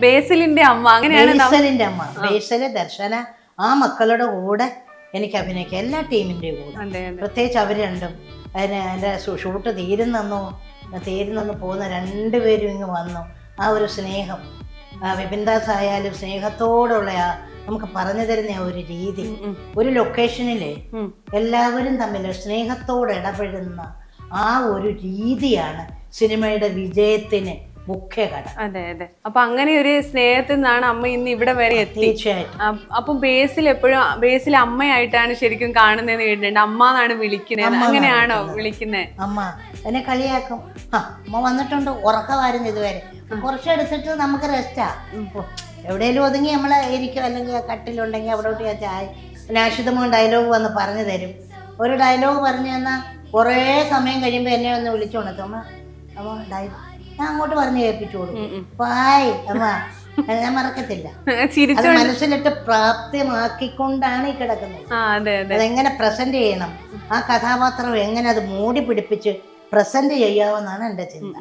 ബേസിലിന്റെ അമ്മ അങ്ങനെയാണ് നമ്മ- ബേസലിന്റെ അമ്മ ബേസൽ ദർശന ആ മക്കളുടെ കൂടെ എനിക്ക് അഭിനയിക്കാം. എല്ലാ ടീമിന്റെയും കൂടെ. അതെ അതെ. പ്രത്യേകിച്ച് അവർ രണ്ടും. അതിന് എന്റെ ഷൂട്ട് തീരുന്നെന്നോ തീരുന്നെന്ന് പോകുന്ന രണ്ടുപേരും ഇങ്ങ് വന്നു. ആ ഒരു സ്നേഹം ആ വിപിൻദാസ് ആയാലും സ്നേഹത്തോടുള്ള ആ നമുക്ക് പറഞ്ഞു തരുന്ന ആ ഒരു രീതി ഉം. ഒരു ലൊക്കേഷനിലെ ഉം. എല്ലാവരും തമ്മിൽ സ്നേഹത്തോടെ ഇടപെടുന്ന ആ ഒരു രീതിയാണ് സിനിമയുടെ വിജയത്തിന് മുഖ്യ ഘടകം അതെ അതെ. അപ്പൊ അങ്ങനെ ഒരു സ്നേഹത്തിൽ നിന്നാണ് അമ്മ ഇന്ന് ഇവിടെ വരെ എത്തി. തീർച്ചയായിട്ടും. അ- ബേസിൽ എപ്പോഴും ബേസിൽ അമ്മയായിട്ടാണ് ശരിക്കും കാണുന്നതെന്ന് കേട്ടിട്ടുണ്ട്. അമ്മ എന്നാണ് വിളിക്കുന്നത്? അമ്മ അങ്ങനെയാണോ വിളിക്കുന്നത്. അമ്മ എന്നെ കളിയാക്കും. ആ അമ്മ വന്നിട്ടുണ്ട്. ഉറക്കമായിരുന്നു ഇതുവരെ. കുറച്ചെടുത്തിട്ട് നമുക്ക് റെസ്റ്റാ എവിടെയെങ്കിലും ഒതുങ്ങി നമ്മൾ ഇരിക്കും. അല്ലെങ്കിൽ കട്ടിലുണ്ടെങ്കിൽ അവിടെ ഞാൻ ചായ നാശിതമോ ഡയലോഗ് വന്ന് പറഞ്ഞു തരും. ഒരു ഡയലോഗ് പറഞ്ഞു തന്നാൽ കുറേ സമയം കഴിയുമ്പോൾ എന്നെ ഒന്ന് വിളിച്ചോണത്തും. അമ്മ ഡയലോഗ് ഞാൻ അങ്ങോട്ട് പറഞ്ഞു കേൾപ്പിച്ചു കൊടുക്കും പായ് അമ്മ. ഞാൻ മറക്കത്തില്ല. അത് മനസ്സിലിട്ട് പ്രാപ്തിമാക്കിക്കൊണ്ടാണ് ഈ കിടക്കുന്നത്. അതെങ്ങനെ പ്രസന്റ് ചെയ്യണം? ആ കഥാപാത്രം എങ്ങനെ അത് മൂടി പിടിപ്പിച്ച് പ്രസന്റ് ചെയ്യാമെന്നാണ് എന്റെ ചിന്ത.